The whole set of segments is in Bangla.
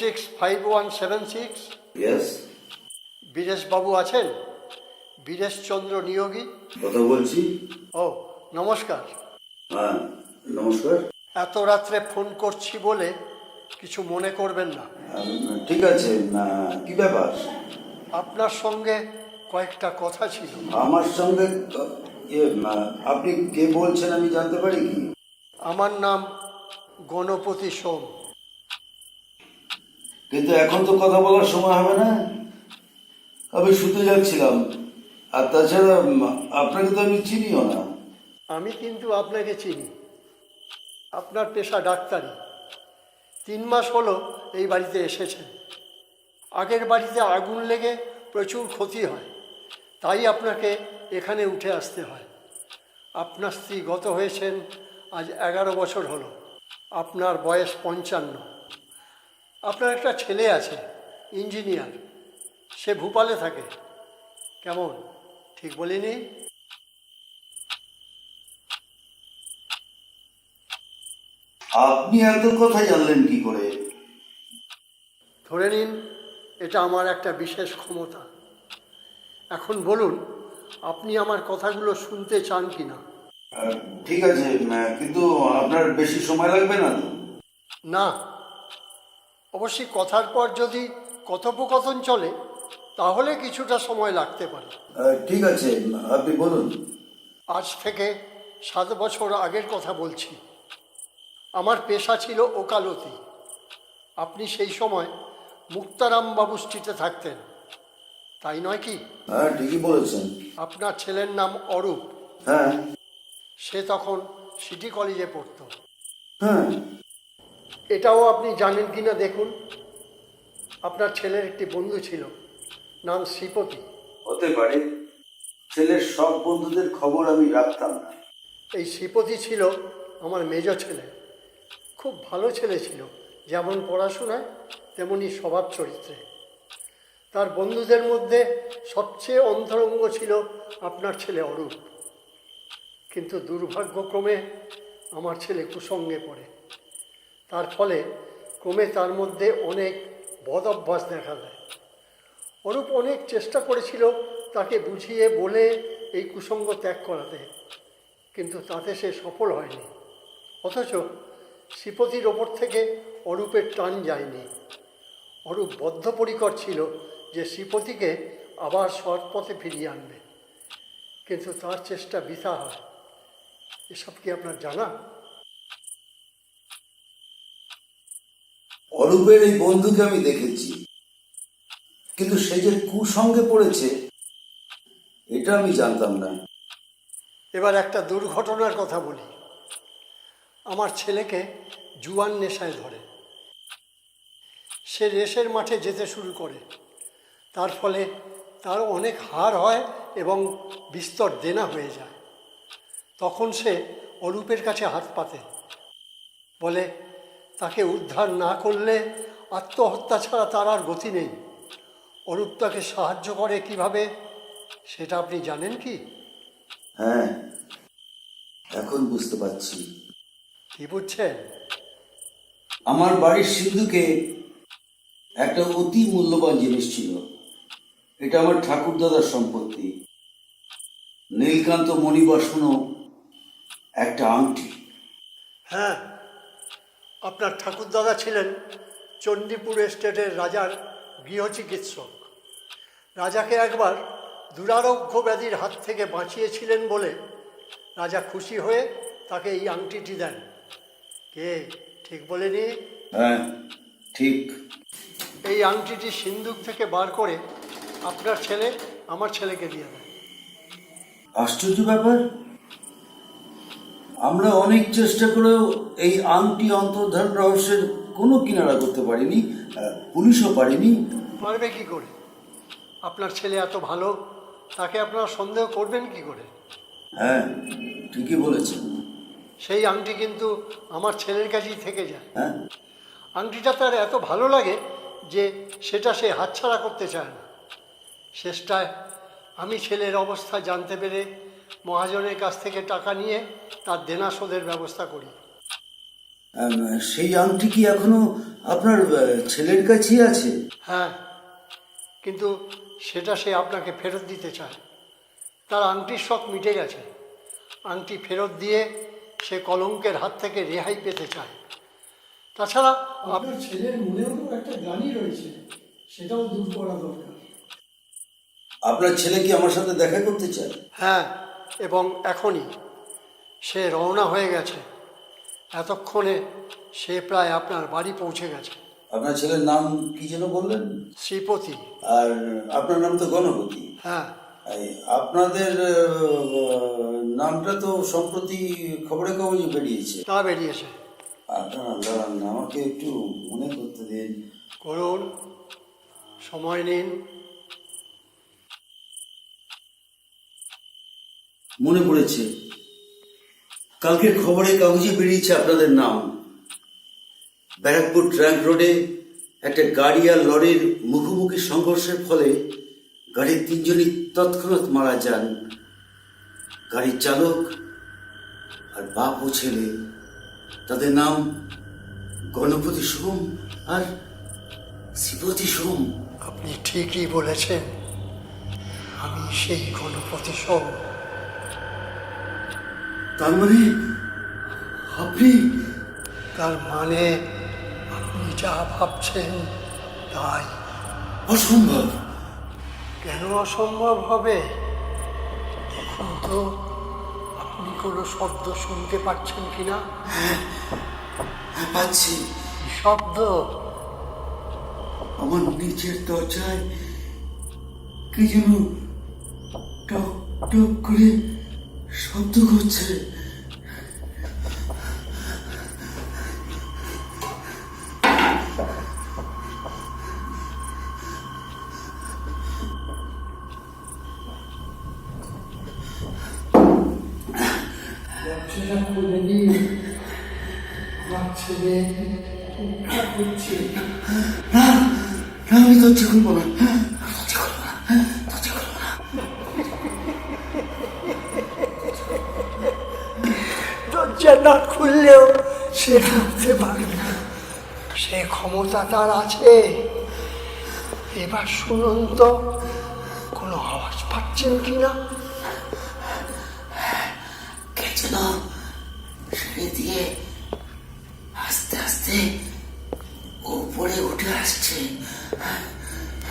Six five one seven six বীরেশবাবু আছেন বীরেশচন্দ্র নিয়োগী কথা বলছি ও নমস্কার হ্যাঁ নমস্কার এত রাত্রে ফোন করছি বলে কিছু মনে করবেন না ঠিক আছে কি ব্যাপার আপনার সঙ্গে কয়েকটা কথা ছিল আমার সঙ্গে ইয়ে, আপনি কে বলছেন আমি জানতে পারি কি আমার নাম গণপতি সোম কিন্তু এখন তো কথা বলার সময় হবে না। আমি শুতে যাচ্ছিলাম। আর তাছাড়া আপনাকে তো আমি চিনিও না। আমি কিন্তু আপনাকে চিনি। আপনার পেশা ডাক্তারি। তিন মাস হলো এই বাড়িতে এসেছেন। আগের বাড়িতে আগুন লেগে প্রচুর ক্ষতি হয়। তাই আপনাকে এখানে উঠে আসতে হয়। আপনার স্ত্রী গত হয়েছেন, আজ এগারো বছর হলো। আপনার বয়স পঞ্চান্ন। আপনার একটা ছেলে আছে ইঞ্জিনিয়ার সে ভূপালে থাকে। কেমন? ঠিক বলিনি? আপনি এত কথা জানলেন কি করে? ধরে নিন এটা আমার একটা বিশেষ ক্ষমতা। এখন বলুন আপনি আমার কথাগুলো শুনতে চান কি না ঠিক আছে কিন্তু আপনার বেশি সময় লাগবে না না অবশ্যই কথার পর যদি কথোপকথন চলে তাহলে কিছুটা সময় লাগতে পারে। ঠিক আছে আপনি বলুন। আজ থেকে সাত বছর আগের কথা বলছি। আমার পেশা ছিল ওকালতি। আপনি সেই সময় মুক্তারাম বাবু স্ট্রিটে থাকতেন। তাই নয় কি? হ্যাঁ ঠিকই বলেছেন। আপনার ছেলের নাম অরূপ। হ্যাঁ। সে তখন সিটি কলেজে পড়তো। হ্যাঁ। এটাও আপনি জানেন কি না দেখুন। আপনার ছেলের একটি বন্ধু ছিল নাম শ্রীপতি। হতে পারে ছেলের সব বন্ধুদের খবর আমি রাখতাম না। এই শ্রীপতি ছিল আমার মেজ ছেলে। খুব ভালো ছেলে ছিল যেমন পড়াশোনায় তেমনি স্বভাব চরিত্রে। তার বন্ধুদের মধ্যে সবচেয়ে অন্তরঙ্গ ছিল আপনার ছেলে অরূপ। কিন্তু দুর্ভাগ্যক্রমে আমার ছেলে কুসঙ্গে পড়ে। তার ফলে ক্রমে তার মধ্যে অনেক বদ অভ্যাস দেখা দেয়। অরূপ অনেক চেষ্টা করেছিল তাকে বুঝিয়ে বলে এই কুসঙ্গ ত্যাগ করাতে, কিন্তু তাতে সে সফল হয়নি। অথচ শ্রীপতির ওপর থেকে অরূপের টান যায়নি। অরূপ বদ্ধপরিকর ছিল যে শ্রীপতিকে আবার সৎ পথে ফিরিয়ে আনবে, কিন্তু তার চেষ্টা বৃথা হয়। এসব কি আপনার জানা? অরূপের এই বন্ধুকে আমি দেখেছি। কিন্তু সে যে কুসঙ্গে পড়েছে, এটা আমি জানতাম না। এবার একটা দুর্ঘটনার কথা বলি। আমার ছেলেকে জুয়ান নেশায় ধরে। সে রেসের মাঠে যেতে শুরু করে। তার ফলে তার অনেক হার হয় এবং বিস্তর দেনা হয়ে যায়। তখন সে অরূপের কাছে হাত পাতে। বলে তাকে উদ্ধার না করলে আত্মহত্যা ছাড়া তার আর গতি নেই। অরূপ তাকে সাহায্য করে কীভাবে সেটা আপনি জানেন কি? হ্যাঁ এখন বুঝতে পারছি। কি বুঝছেন? আমার বাড়ির সিন্ধুকে একটা অতি মূল্যবান জিনিস ছিল। এটা আমার ঠাকুরদাদার সম্পত্তি। নীলকান্ত মণিবাসনও একটা আংটি। হ্যাঁ আপনার ঠাকুরদাদা ছিলেন চণ্ডীপুর এস্টেটের রাজার গৃহচিকিৎসক। রাজাকে একবার দুরারোগ্য ব্যাধির হাত থেকে বাঁচিয়েছিলেন বলে রাজা খুশি হয়ে তাকে এই আংটিটি দেন। কে? ঠিক বলেনি? হ্যাঁ ঠিক। এই আংটিটি সিন্দুক থেকে বার করে আপনার ছেলে আমার ছেলেকে দিয়ে দেয়। আশ্চর্য ব্যাপার আমরা অনেক চেষ্টা করেও এই আংটি অন্তর্ধান রহস্যের কোনো কিনারা করতে পারিনি পুলিশও পারিনি। পারবে কি করে? আপনার ছেলে এত ভালো তাকে আপনারা সন্দেহ করবেন কি করে? হ্যাঁ ঠিকই বলেছেন। সেই আংটি কিন্তু আমার ছেলের কাছেই থেকে যায়। হ্যাঁ। আংটিটা তার এত ভালো লাগে যে সেটা সে হাতছাড়া করতে চায় না। শেষটায় আমি ছেলের অবস্থা জানতে পেরে মহাজনের কাছ থেকে টাকা নিয়ে তার দেনা শোধের ব্যবস্থা করি। সেই আংটি কি এখনও আপনার ছেলের কাছেই আছে? হ্যাঁ কিন্তু সেটা সে আপনাকে ফেরত দিতে চায়। তার আংটির শখ মিটে গেছে। আংটি ফেরত দিয়ে সে কলঙ্কের হাত থেকে রেহাই পেতে চায়। তাছাড়া আপনার ছেলের মনেও তো একটা গানই রয়েছে। সেটাও দূর করা দরকার। আপনার ছেলে কি আমার সাথে দেখা করতে চায়? হ্যাঁ এবং এখনই সে রওনা হয়ে গেছে। এতক্ষণে সে প্রায় আপনার বাড়ি পৌঁছে গেছে। আপনার ছেলের নাম কি যেন বললেন? শ্রীপতি। আর আপনার নাম তো গণপতি। হ্যাঁ। আপনাদের নামটা তো সম্প্রতি খবরে কাগজে বেরিয়েছে। তা বেরিয়েছে। আপনারা দাঁড়ান আমাকে একটু মনে করতে দিন। করুন সময় নিন। মনে পড়েছে। কালকে খবরে কাগজে বেরিয়েছে আপনাদের নাম। ব্যারাকপুর ট্র্যাঙ্ক রোডে একটা গাড়ি আর লরির মুখোমুখি সংঘর্ষের ফলে গাড়ির তিনজনই তৎক্ষণাৎ মারা যান। গাড়ির চালক আর বাপ ও ছেলে, তাদের নাম গণপতি সোম আর শিবতী সোম। আপনি ঠিকই বলেছেন, আমি সেই গণপতি সোম। তার মানে আপনি তার মানে আপনি যা ভাবছেন তাই। অসম্ভব। কেন অসম্ভব হবে? এখন তো আপনি কোনো শব্দ শুনতে পাচ্ছেন কিনা? পাচ্ছি। শব্দ? আমার নিচের দরজায় কি যেন টক টক করে শব্দ করছে। ছেলে করছে। না না আমি দরজা খুলবো না। না খুললেও সে ঢুকতে পারবে না। সে ক্ষমতা তার আছে। এবার শুনুন তো কোনো আওয়াজ পাচ্ছেন কি না? সিঁড়ি দিয়ে আস্তে আস্তে উপরে উঠে আসছে।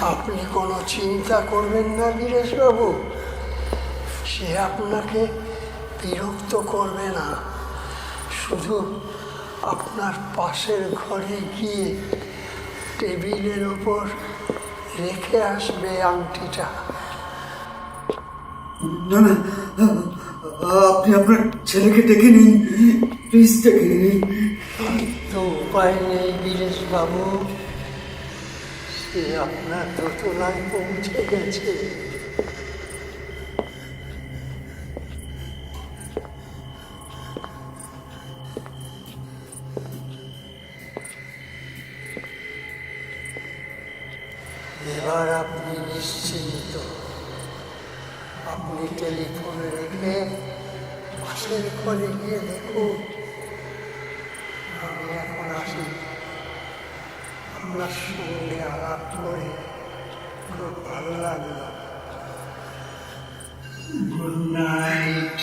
আপনি কোনো চিন্তা করবেন না বীরেশবাবু সে আপনাকে বিরক্ত করবে না। শুধু আপনার পাশের ঘরে গিয়ে টেবিলের ওপর রেখে আসবে আংটিটা। না না আপনি আপনার ছেলেকে ডেকে নিন। প্লিজ ডেকে নিন। তো উপায় নেই বীরেশবাবু সে আপনার দোতলায় পৌঁছে গেছে। আপনার সঙ্গে আলাপ করে খুব ভালো লাগল। Good night